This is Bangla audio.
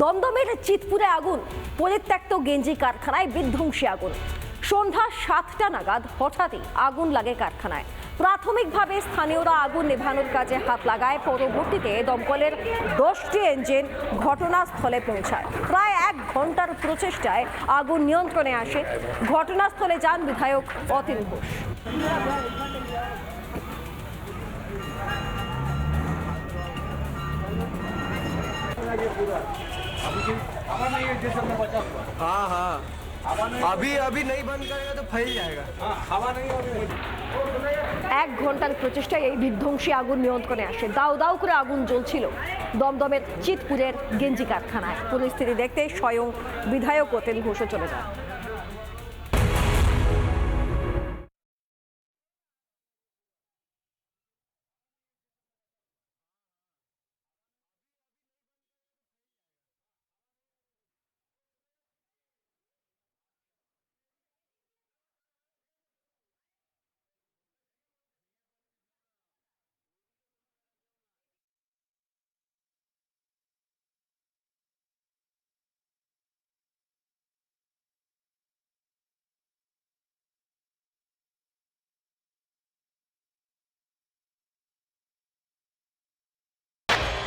দমদমের চিতপুরে আগুন, পরিত্যক্ত গেঞ্জি কারখানায় বিধ্বংসী আগুন। সন্ধ্যা সাতটা নাগাদ হঠাৎই আগুন লাগে কারখানায়। প্রাথমিকভাবে স্থানীয়রা আগুন নেভানোর কাজে হাত লাগায়, পরবর্তীতে দমকলের দশটি ইঞ্জিন ঘটনাস্থলে পৌঁছায়। প্রায় এক ঘণ্টার প্রচেষ্টায় আগুন নিয়ন্ত্রণে আসে। ঘটনাস্থলে যান বিধায়ক অতীন ঘোষ। हाँ हाँ अभी अभी नहीं बंद करेगा तो फैल जाएगा এক ঘন্টার প্রচেষ্টায় এই বিধ্বংসী আগুন নিয়ন্ত্রণে আসে দাউ দাউ করে আগুন জ্বলছিল দমদমের চিতপুরের গেঞ্জি কারখানায় পরিস্থিতি দেখতে স্বয়ং বিধায়ক অতীন ঘোষও চলে যান